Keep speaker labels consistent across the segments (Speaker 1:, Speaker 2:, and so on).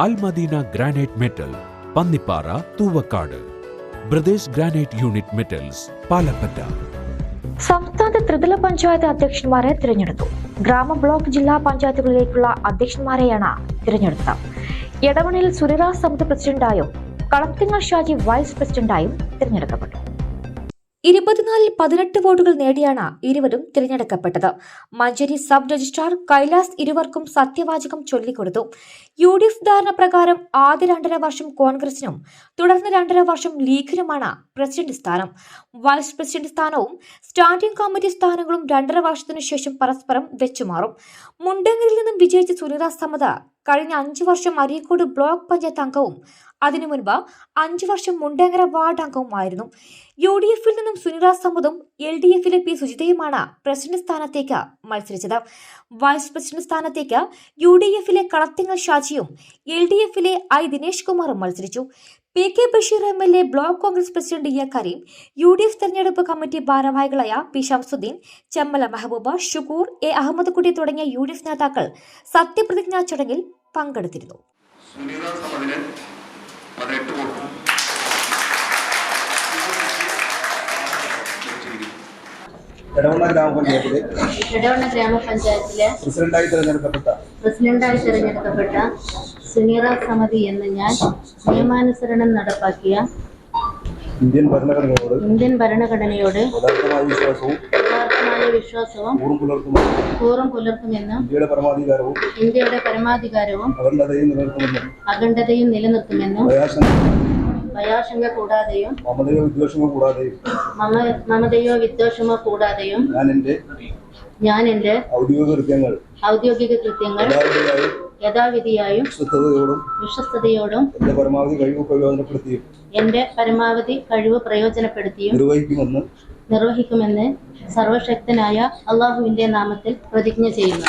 Speaker 1: Almadeena granite metal Pannippara Thuvakkad. Brothers granite unit metals Palappatta.
Speaker 2: സംസ്ഥാന ത്രിതല പഞ്ചായത്ത് അധ്യക്ഷന്മാരെ തിരഞ്ഞെടുത്തു. ഗ്രാമ ബ്ലോക്ക് ജില്ലാ പഞ്ചായത്തുകളിലേക്കുള്ള അധ്യക്ഷന്മാരെയാണ് തിരഞ്ഞെടുത്തത്. എടവണയിൽ സുരരാ സമിതി പ്രസിഡന്റായും കളത്തിങ്ങൽ ഷാജി വൈസ് പ്രസിഡന്റായും തിരഞ്ഞെടുക്കപ്പെട്ടു. ഇരുപത്തിനാലിൽ പതിനെട്ട് വോട്ടുകൾ നേടിയാണ് ഇരുവരും തിരഞ്ഞെടുക്കപ്പെട്ടത്. മഞ്ചേരി സബ് രജിസ്ട്രാർ കൈലാസ് ഇരുവർക്കും സത്യവാചകം ചൊല്ലിക്കൊടുത്തു. യു ഡി എഫ് ധാരണ പ്രകാരം ആദ്യ രണ്ടര വർഷം കോൺഗ്രസിനും തുടർന്ന് രണ്ടര വർഷം ലീഗിനുമാണ് പ്രസിഡന്റ് സ്ഥാനം. വൈസ് പ്രസിഡന്റ് സ്ഥാനവും സ്റ്റാൻഡിംഗ് കമ്മിറ്റി സ്ഥാനങ്ങളും രണ്ടര വർഷത്തിനു ശേഷം പരസ്പരം വെച്ചുമാറും. മുണ്ടങ്ങരിൽ നിന്നും വിജയിച്ച സുനിത സമത കഴിഞ്ഞ അഞ്ചു വർഷം അരീക്കോട് ബ്ലോക്ക് പഞ്ചായത്ത് അംഗവും അതിനു മുൻപ് അഞ്ചു വർഷം മുണ്ടേങ്ങര വാർഡ് അംഗവുമായിരുന്നു. യു ഡി എഫിൽ നിന്നും സുനിത സമ്മതും എൽ ഡി എഫിലെ പി സുജിതയുമാണ് പ്രസിഡന്റ് സ്ഥാനത്തേക്ക് മത്സരിച്ചത്. വൈസ് പ്രസിഡന്റ് സ്ഥാനത്തേക്ക് യു ഡി എഫിലെ കളത്തിങ്ങൽ ഷാജിയും എൽ ഡി എഫിലെ ഐ ദിനേഷ് കുമാറും മത്സരിച്ചു. P K Basheer M L A block Congress president E Kareem U D F തെരഞ്ഞെടുപ്പ് കമ്മിറ്റി ഭാരവാഹികളായ പി ഷംസുദ്ദീൻ ചെമ്മല മെഹബൂബ ഷുക്കൂർ എ അഹമ്മദ് കുട്ടി തുടങ്ങിയ യു ഡി എഫ് നേതാക്കൾ സത്യപ്രതിജ്ഞാ ചടങ്ങിൽ പങ്കെടുത്തിരുന്നു.
Speaker 3: എടവണ്ണ ഗ്രാമപഞ്ചായത്തിലെ പ്രസിഡന്റായി തെരഞ്ഞെടുക്കപ്പെട്ട
Speaker 4: പ്രസിഡന്റായി തിരഞ്ഞെടുക്കപ്പെട്ട സുനീറ സമിതി എന്ന് ഞാൻ നിയമാനുസരണം നടപ്പാക്കിയ
Speaker 3: ഇന്ത്യൻ ഭരണഘടനയോട്
Speaker 4: ഇന്ത്യൻ ഭരണഘടനയോട്
Speaker 3: യഥാർത്ഥമായ വിശ്വാസവും കൂറും പുലർത്തുമെന്നും ഇന്ത്യയുടെ പരമാധികാരവും
Speaker 4: ഇന്ത്യയുടെ പരമാധികാരവും
Speaker 3: അഖണ്ഡതയും നിലനിർത്തുമെന്നും
Speaker 4: അഖണ്ഡതയും നിലനിർത്തുമെന്നും ഭയാശങ്ക കൂടാതെയും
Speaker 3: മമതയോ വിദ്വേഷമോ കൂടാതെയും
Speaker 4: മമ മമതയോ വിദ്വേഷമോ കൂടാതെയും
Speaker 3: ഞാൻ
Speaker 4: എന്റെ
Speaker 3: ഔദ്യോഗിക കൃത്യങ്ങൾ
Speaker 4: ഔദ്യോഗിക കൃത്യങ്ങൾ
Speaker 3: യഥാവിധിയായും വിശ്വസ്തയോടും
Speaker 4: വിശ്വസ്തയോടും
Speaker 3: എന്റെ പരമാവധി കഴിവ് പ്രയോജനപ്പെടുത്തിയും
Speaker 4: എന്റെ പരമാവധി കഴിവ് പ്രയോജനപ്പെടുത്തിയും
Speaker 3: നിർവഹിക്കുമെന്ന്
Speaker 4: നിർവഹിക്കുമെന്ന് സർവശക്തനായ അള്ളാഹുവിന്റെ നാമത്തിൽ പ്രതിജ്ഞ ചെയ്യുന്നു.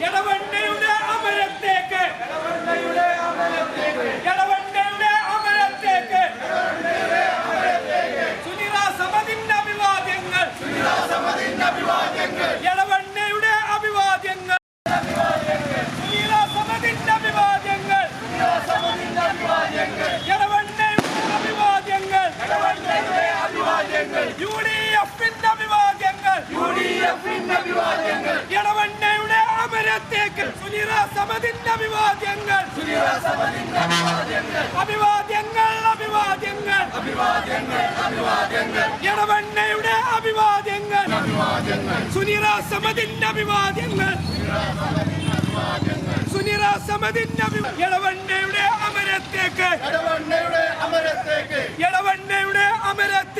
Speaker 5: Yadavan സമതിന്റെ അഭിവാദ്യങ്ങൾ. അഭിവാദ്യങ്ങൾ. അഭിവാദ്യങ്ങൾ ഇടവണ്ണയുടെ അഭിവാദ്യങ്ങൾ സുനിറ സമതിന്റെ അഭിവാദ്യങ്ങൾ. സുനിറ സമതിന്റെ അഭി- ഇടവണ്ണയുടെ അമരത്തേക്ക്. ഇടവണ്ണയുടെ അമരത്തേക്ക്.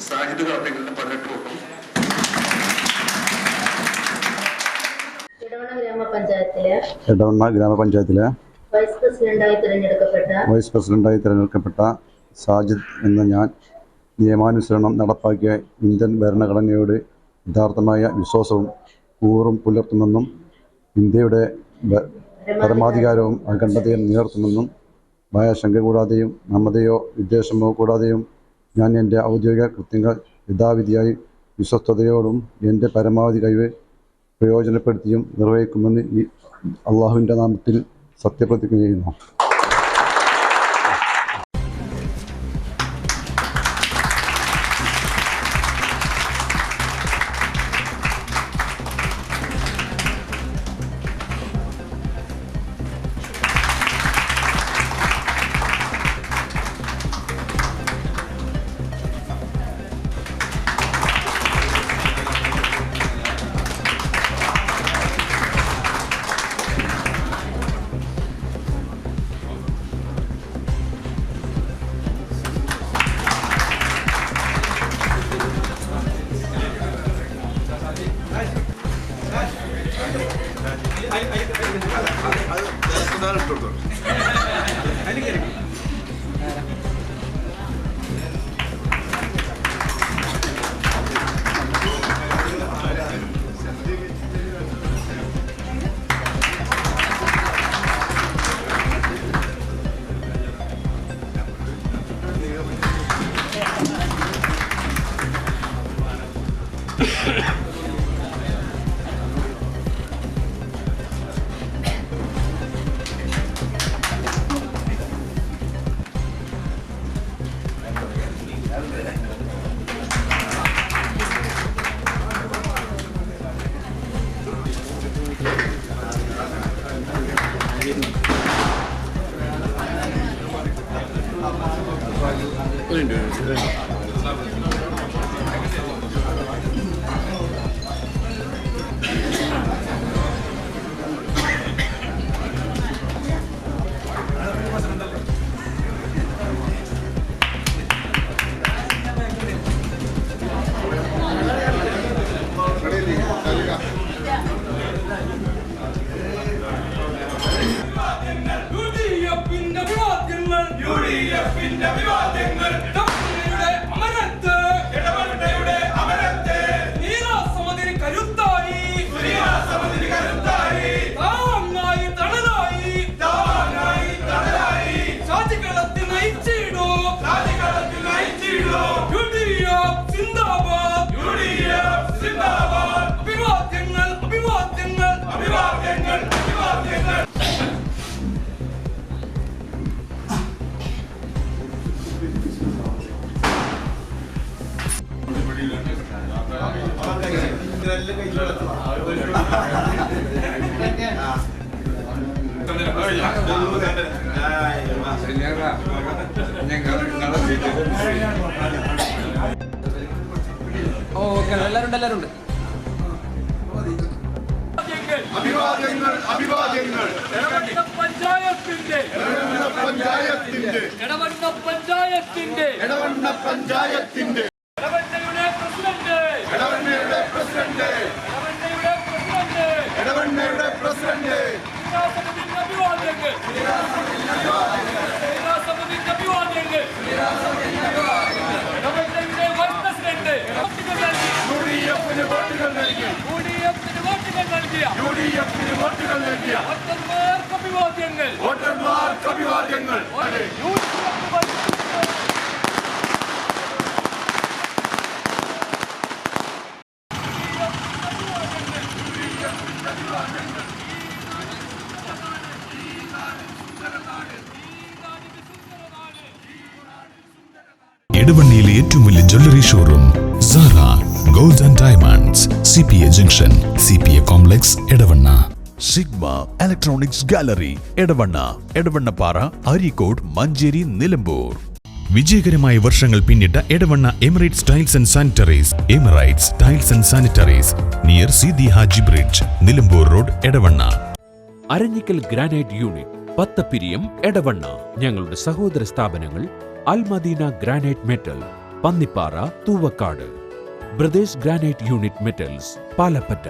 Speaker 6: സാഹിത്യ കാർത്തികളുടെ പതിനെട്ട് വട്ടം
Speaker 4: ഇടവണ ഗ്രാമപഞ്ചായത്തിലെ
Speaker 3: എടവണ്ണ ഗ്രാമപഞ്ചായത്തിലെ
Speaker 4: വൈസ് പ്രസിഡന്റായി തിരഞ്ഞെടുക്കപ്പെട്ട
Speaker 3: വൈസ് പ്രസിഡന്റായി തിരഞ്ഞെടുക്കപ്പെട്ട സാജിദ് എന്ന ഞാൻ നിയമാനുസരണം നടപ്പാക്കിയ ഇന്ത്യൻ ഭരണഘടനയോട് യഥാർത്ഥമായ വിശ്വാസവും കൂറും പുലർത്തുമെന്നും ഇന്ത്യയുടെ പരമാധികാരവും അഖണ്ഡതയും നിലനിർത്തുമെന്നും ഭയശങ്ക കൂടാതെയും മമതയോ വിദ്വേഷമോ കൂടാതെയും ഞാൻ എന്റെ ഔദ്യോഗിക കൃത്യങ്ങൾ യഥാവിധിയായി വിശ്വസ്തയോടും എന്റെ പരമാവധി കഴിവ് പ്രയോജനപ്പെടുത്തിയും നിർവഹിക്കുമെന്ന് ഈ അള്ളാഹുവിന്റെ നാമത്തിൽ സത്യപ്രതിജ്ഞ ചെയ്യുന്നു.
Speaker 5: Sem dúvida. അഭിവാദ്യങ്ങൾ അഭിവാദ്യങ്ങൾ ഇടവണ്ണ പഞ്ചായത്തിന്റെ
Speaker 6: പഞ്ചായത്തിന്റെ
Speaker 5: ഇടവണ്ണ പഞ്ചായത്തിന്റെ
Speaker 6: ഇടവണ്ണ പഞ്ചായത്തിന്റെ
Speaker 5: ഇടവണ്ണയുടെ പ്രസിഡന്റ്
Speaker 6: ഇടവണ്ണയുടെ പ്രസിഡന്റ്
Speaker 5: ഇടവണ്ണയുടെ പ്രസിഡന്റ്
Speaker 6: ഇടവണ്ണയുടെ പ്രസിഡന്റ്
Speaker 5: നിരാസമതിന്റെ അഭിവാദ്യങ്ങൾ നിരാസമതിന്റെ അഭിവാദ്യങ്ങൾ
Speaker 6: യു ഡി എഫിന് വോട്ടുകൾ നൽകിയ
Speaker 5: വോട്ടർമാർക്ക് അഭിവാദ്യങ്ങൾ.
Speaker 6: വോട്ടർമാർക്ക് അഭിവാദ്യങ്ങൾ.
Speaker 7: എടവണ്ണയിലെ ഏറ്റവും വലിയ jewellery showroom Sara gold and diamonds C P A junction C P A complex Edavanna. Sigma electronics gallery Edavanna Edavannappara Areekode Manjeri Nilambur. വിജയകരമായ വർഷങ്ങൾ പിന്നിട്ട Edavanna Emirates tiles and sanitaries Emirates tiles and sanitaries near Sidi Haji bridge Nilambur road Edavanna.
Speaker 1: Aranhikkal granite unit Pathappiriyam Edavanna. ഞങ്ങളുടെ സഹോദര സ്ഥാപനങ്ങൾ Almadeena granite metal Pannippara Thuvakkad. Brothers granite unit metals Palappatta.